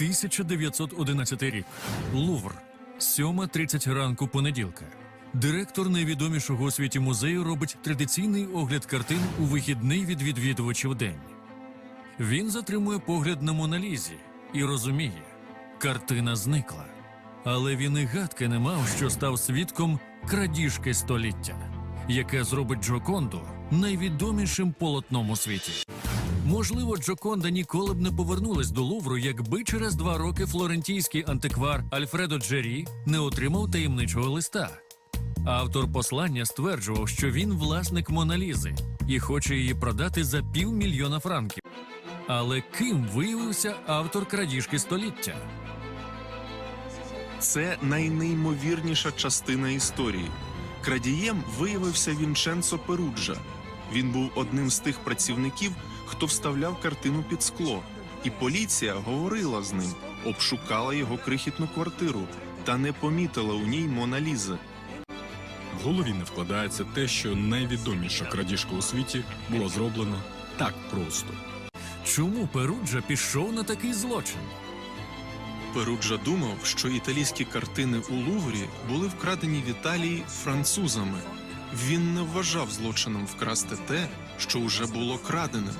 1911 рік. Лувр. 7.30 ранку понеділка. Директор найвідомішого у світі музею робить традиційний огляд картин у вихідний від відвідувачів день. Він затримує погляд на Моналізі і розуміє, картина зникла. Але він і гадки не мав, що став свідком крадіжки століття, яке зробить Джоконду найвідомішим полотном у світі. Можливо, Джоконда ніколи б не повернулась до Лувру, якби через два роки флорентійський антиквар Альфредо Джері не отримав таємничого листа. Автор послання стверджував, що він власник Моналізи і хоче її продати за півмільйона франків. Але ким виявився автор крадіжки століття? Це найнеймовірніша частина історії. Крадієм виявився Вінченцо Перуджа. Він був одним з тих працівників, хто вставляв картину під скло, і поліція говорила з ним, обшукала його крихітну квартиру та не помітила у ній Моналізи. В голові не вкладається те, що найвідоміша крадіжка у світі була зроблена так просто. Чому Перуджа пішов на такий злочин? Перуджа думав, що італійські картини у Луврі були вкрадені в Італії французами. Він не вважав злочином вкрасти те, що вже було краденим.